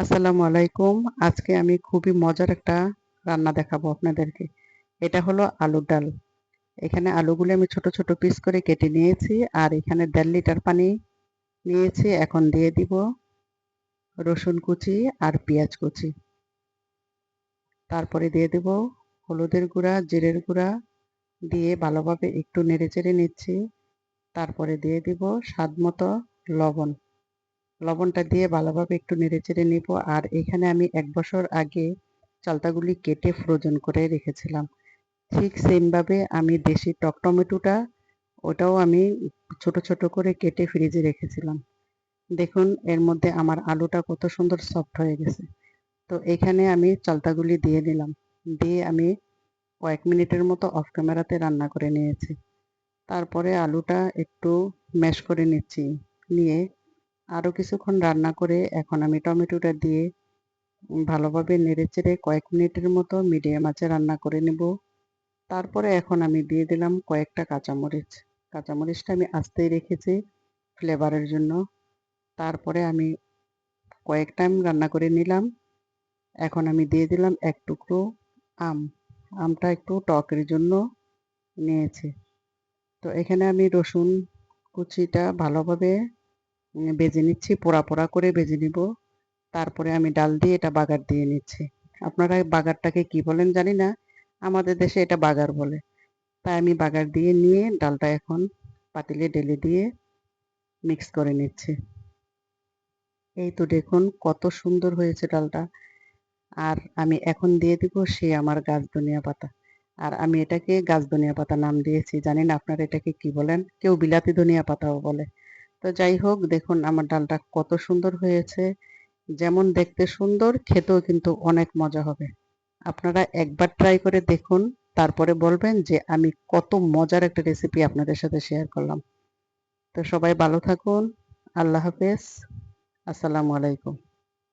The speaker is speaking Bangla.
আসসালামু আলাইকুম। আজকে আমি খুবই মজার একটা রান্না দেখাবো আপনাদেরকে। এটা হলো আলুর ডাল। এখানে আলুগুলো আমি ছোট ছোট পিস করে কেটে নিয়েছি আর এখানে দেড় লিটার পানি নিয়েছি। এখন দিয়ে দিব রসুন কুচি আর পেঁয়াজ কুচি। তারপরে দিয়ে দেব হলুদের গুঁড়া, জিরের গুঁড়া দিয়ে ভালোভাবে একটু নেড়ে চেড়ে নিচ্ছি। তারপরে দিয়ে দিব স্বাদ মতো লবণ। লবণটা দিয়ে ভালোভাবে একটু নেড়েচেড়ে নিব। আর এখানে আমি এক বছর আগে চালতাগুলি কেটে ফ্রোজেন করে রেখেছিলাম। ঠিক সেমভাবে আমি দেশি টক টমেটোটা, ওটাও আমি ছোট ছোট করে কেটে ফ্রিজে রেখেছিলাম। দেখুন, এর মধ্যে আমার আলুটা কত সুন্দর সফট হয়ে গেছে। তো এখানে আমি চালতাগুলি দিয়ে নিলাম। দিয়ে আমি কয়েক মিনিটের মতো অফ ক্যামেরাতে রান্না করে নিয়েছি। তারপরে আলুটা একটু ম্যাশ করে নিচ্ছি। নিয়ে আরও কিছুক্ষণ রান্না করে এখন আমি টমেটোটা দিয়ে ভালোভাবে নেড়ে চেড়ে কয়েক মিনিটের মতো মিডিয়াম আঁচে রান্না করে নেব। তারপরে এখন আমি দিয়ে দিলাম কয়েকটা কাঁচামরিচ। কাঁচামরিচটা আমি আস্তেই রেখেছি ফ্লেভারের জন্য। তারপরে আমি কয়েক টাইম রান্না করে নিলাম। এখন আমি দিয়ে দিলাম এক টুকরো আম। আমটা একটু টকের জন্য নিয়েছি। তো এখানে আমি রসুন কুচিটা ভালোভাবে বেজে নিচ্ছি, পোড়া পোড়া করে বেজে নিব। তারপরে আমি ডাল দিয়ে এটা বাগার দিয়ে নিচ্ছি। আপনারা বাগারটাকে কি বলেন জানি না, আমাদের দেশে এটা বাগার বলে। তাই আমি বাগার দিয়ে নিয়ে ডালটা এখন পাতিলে ঢেলে দিয়ে মিক্স করে নিচ্ছি। এই তো দেখুন কত সুন্দর হয়েছে ডালটা। আর আমি এখন দিয়ে দিব সে আমার গাছ ধনিয়া পাতা। আর আমি এটাকে গাছ ধনিয়া পাতা নাম দিয়েছি জানি না আপনারা এটাকে কি বলেন? কেউ বিলাতি ধনিয়া পাতাও বলে। তো যাই হোক, দেখুন আমার ডালটা কত সুন্দর হয়েছে। যেমন দেখতে সুন্দর, খেতেও কিন্তু অনেক মজা হবে। আপনারা একবার ট্রাই করে দেখুন, তারপরে বলবেন যে আমি কত মজার একটা রেসিপি আপনাদের সাথে শেয়ার করলাম। তো সবাই ভালো থাকুন, আল্লাহ হাফেজ, আসসালামু আলাইকুম।